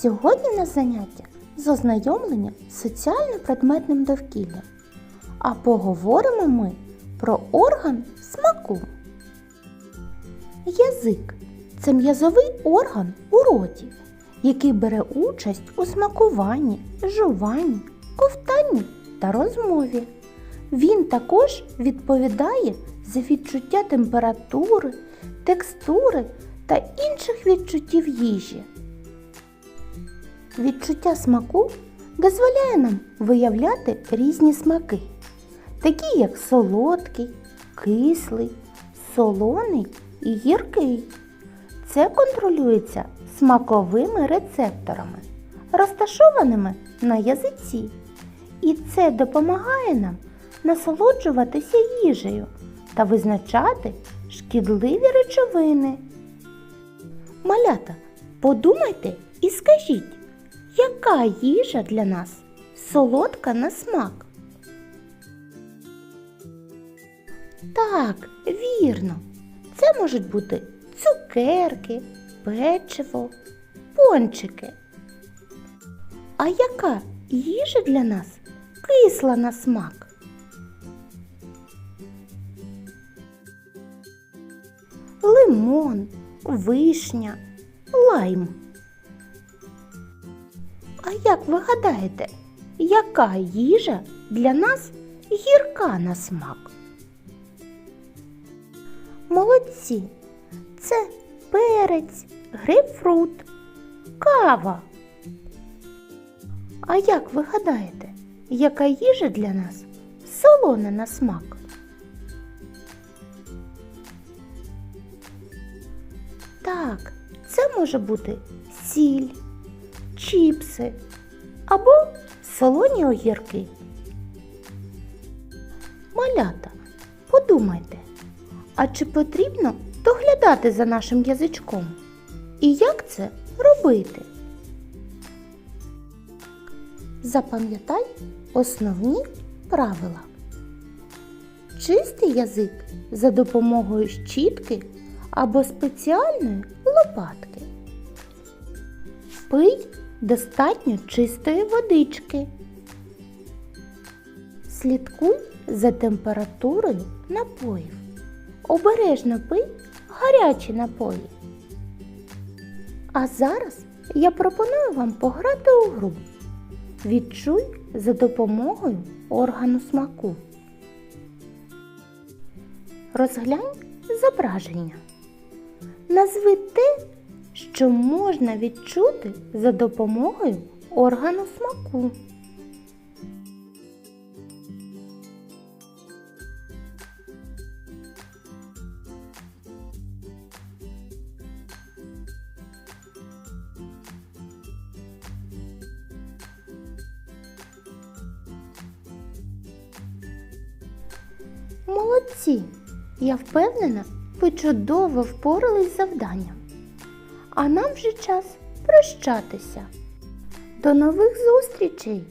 Сьогодні на заняття з ознайомлення з соціально-предметним довкіллям. А поговоримо ми про орган смаку. Язик це м'язовий орган у роті, який бере участь у смакуванні, жуванні, ковтанні та розмові. Він також відповідає за відчуття температури, текстури та інших відчуттів їжі. Відчуття смаку дозволяє нам виявляти різні смаки, такі як солодкий, кислий, солоний і гіркий. Це контролюється смаковими рецепторами, розташованими на язиці. І це допомагає нам насолоджуватися їжею та визначати шкідливі речовини. Малята, подумайте і скажіть, яка їжа для нас солодка на смак? Так, вірно. Це можуть бути цукерки, печиво, пончики. А яка їжа для нас кисла на смак? Лимон, вишня, лайм. А як ви гадаєте, яка їжа для нас гірка на смак? Молодці. Це перець, грейпфрут, кава. А як ви гадаєте, яка їжа для нас солона на смак? Так, це може бути сіль, чіпси або солоні огірки. Малята, подумайте, а чи потрібно доглядати за нашим язичком? І як це робити? Запам'ятай основні правила. Чистий язик за допомогою щітки або спеціальної лопатки. Пий достатньо чистої водички. Слідкуй за температурою напоїв. Обережно пий гарячі напої. А зараз я пропоную вам пограти у гру. Відчуй за допомогою органу смаку. Розглянь зображення. Назви те, що можна відчути за допомогою органу смаку. Молодці! Я впевнена, ви чудово впорались з завданням. А нам вже час прощатися. До нових зустрічей!